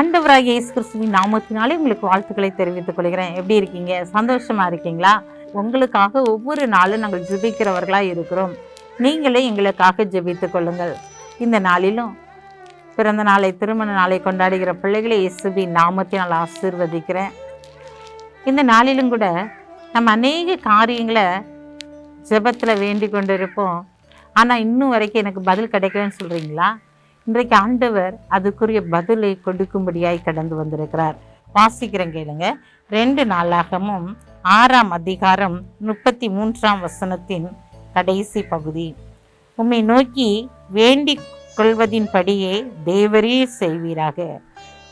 ஆண்டவராக இயேசு கிறிஸ்துவின் நாமத்தினாலே உங்களுக்கு வாழ்த்துக்களை தெரிவித்துக் கொள்கிறேன். எப்படி இருக்கீங்க? சந்தோஷமா இருக்கீங்களா? உங்களுக்காக ஒவ்வொரு நாளும் நாங்கள் ஜெபிக்கிறவர்களாக இருக்கிறோம். நீங்களே எங்களுக்காக ஜெபித்துக் கொள்ளுங்கள். இந்த நாளிலும் பிறந்த நாளை திருமண நாளை கொண்டாடுகிற பிள்ளைகளை இயேசுவின் நாமத்தினால் ஆசீர்வதிக்கிறேன். இந்த நாளிலும் கூட நம்ம அநேக காரியங்களை ஜெபத்தில் வேண்டிக் கொண்டு இருப்போம் ஆனால் இன்னும் வரைக்கும் எனக்கு பதில் கிடைக்கலன்னு சொல்கிறீங்களா இன்றைக்கு ஆண்டவர் அதுக்குரிய பதிலை கொடுக்கும்படியாய் கடந்து வந்திருக்கிறார். வாசிக்கிறேன் கேளுங்க. ரெண்டு நாளாகமும் ஆறாம் அதிகாரம் முப்பத்தி மூன்றாம் வசனத்தின் கடைசி பகுதி. உம்மை நோக்கி வேண்டிக் கொள்வதின்படியே தேவரீர் செய்வீராக.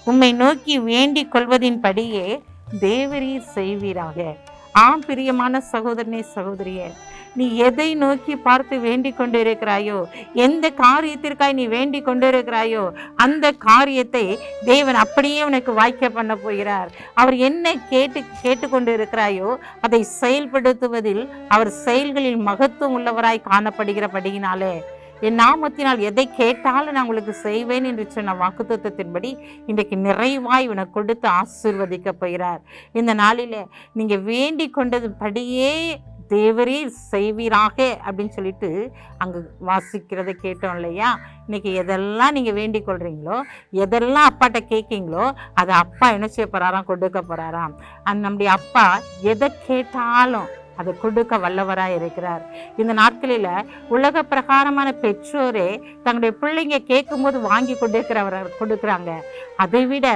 உம்மை நோக்கி வேண்டிக் கொள்வதின்படியே தேவரீர் செய்வீராக. ஆம் பிரியமான சகோதரனே சகோதரியே நீ எதை நோக்கி பார்த்து வேண்டிக் கொண்டிருக்கிறாயோ எந்த காரியத்திற்காய் நீ வேண்டிக் கொண்டிருக்கிறாயோ அந்த காரியத்தை தேவன் அப்படியே உனக்கு வாய்க்க பண்ண போகிறார். அவர் என்ன கேட்டு கேட்டுக்கொண்டு இருக்கிறாயோ அதை செயல்படுத்துவதில் அவர் செயல்களில் மகத்துவம் உள்ளவராய் காணப்படுகிறபடியினாலே என் நாமத்தினால் எதை கேட்டாலும் நான் உங்களுக்கு செய்வேன் என்று சொன்ன வாக்குத்தத்தின்படி இன்றைக்கு நிறைவாய் உனக்கு கொடுத்து ஆசிர்வதிக்க போகிறார். இந்த நாளில் நீங்கள் வேண்டிக் கொண்டது படியே தேவரே செய்வீராக அப்படின்னு சொல்லிட்டு அங்கே வாசிக்கிறதை கேட்டோம் இல்லையா? இன்னைக்கு எதெல்லாம் நீங்கள் வேண்டிக் கொள்கிறீங்களோ எதெல்லாம் அப்பாட்ட கேட்கீங்களோ அதை அப்பா என்ன செய்ய போகிறாராம் கொடுக்க போகிறாராம் அந்த நம்முடைய அப்பா எதை கேட்டாலும் அதை கொடுக்க வல்லவராக இருக்கிறார். இந்த நாட்களில் உலக பிரகாரமான பெற்றோரே தங்களுடைய பிள்ளைங்க கேட்கும்போது வாங்கி கொடுக்கிறவர் கொடுக்குறாங்க. அதைவிட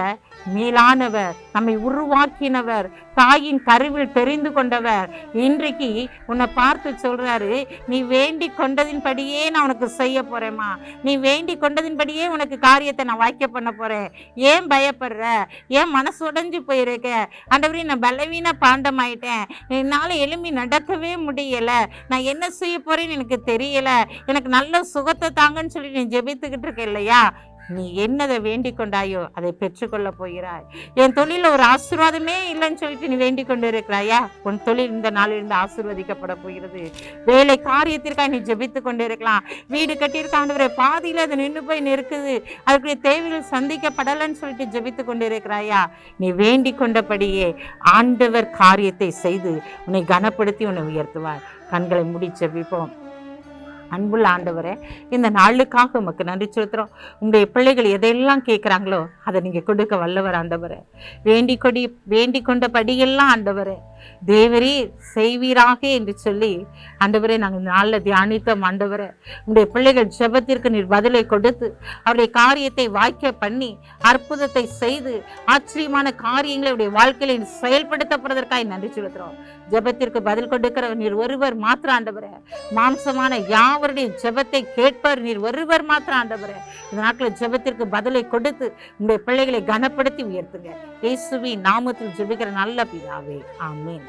மேலானவர் நம்மை உருவாக்கினவர் தாயின் கருவில் தெரிந்து கொண்டவர். இன்றைக்கு உன்னை பார்த்து சொல்கிறாரு நீ வேண்டி கொண்டதின்படியே நான் உனக்கு செய்ய போகிறேம்மா நீ வேண்டி கொண்டதின்படியே உனக்கு காரியத்தை நான் வாய்க்க பண்ண போகிறேன் ஏன் பயப்படுற? ஏன் மனசு உடஞ்சி போயிருக்க? ஆண்டவரே நான் பலவீன பாண்டம் ஆயிட்டேன் என்னால் எலும்பி நடக்கவே முடியல. நான் என்ன செய்ய போகிறேன்னு எனக்கு தெரியலை. எனக்கு நல்ல சுகத்தை தாங்கன்னு சொல்லி நீ ஜெபித்துக்கிட்டு இருக்க இல்லையா? நீ என்னதை வேண்டிக் கொண்டாயோ அதை பெற்றுக்கொள்ள போகிறாய். என் தொழில ஒரு ஆசீர்வாதமே இல்லைன்னு சொல்லிட்டு நீ வேண்டிக் கொண்டு இருக்கிறாயா உன் தொழில் இந்த நாளிலிருந்து ஆசீர்வதிக்கப்பட போகிறது. வேலை காரியத்திற்காக நீ ஜெபித்து கொண்டு இருக்கலாம் வீடு கட்டியிருக்க ஆண்டவரே பாதியில் அது நின்று போய் நிற்குது. அதுக்குரிய தேவைகள் சந்திக்கப்படலைன்னு சொல்லிட்டு ஜெபித்து கொண்டு இருக்கிறாயா நீ வேண்டிக் கொண்டபடியே ஆண்டவர் காரியத்தை செய்து உன்னை கனப்படுத்தி உன்னை உயர்த்துவார். கண்களை முடி ஜெபிப்போம். அன்புள்ள ஆண்டவரே இந்த நாளுக்காக உமக்கு நன்றி செலுத்துகிறோம் உங்களுடைய பிள்ளைகள் எதையெல்லாம் கேட்குறாங்களோ அதை நீங்கள் கொடுக்க வல்லவர் ஆண்டவரே. வேண்டிக் கொடி வேண்டிக் கொண்ட படியெல்லாம் ஆண்டவரே. தேவரே செய்வீராக என்று சொல்லி ஆண்டவரே நாங்கள் நாளில் தியானித்தோம். ஆண்டவரை உங்களுடைய பிள்ளைகள் ஜெபத்திற்கு நீர் பதிலை கொடுத்து அவருடைய காரியத்தை வாய்க்க பண்ணி அற்புதத்தை செய்து ஆச்சரியமான காரியங்களை உடைய வாழ்க்கையில செயல்படுத்தப்படுவதற்காக நன்றி செலுத்துகிறோம். ஜெபத்திற்கு பதில் கொடுக்கிறவர் நீர் ஒருவர் மாத்திர ஆண்டவரே. மாம்சமான யாவருடைய ஜெபத்தை கேட்பவர் நீர் ஒருவர் மாத்திர ஆண்டவரே. இந்த நாட்களில் ஜெபத்திற்கு பதிலை கொடுத்து உங்களுடைய பிள்ளைகளை கனப்படுத்தி உயர்த்துங்க. இயேசுவின் நாமத்தில் ஜெபிக்கிற நல்ல பிதாவே. ஆமென்.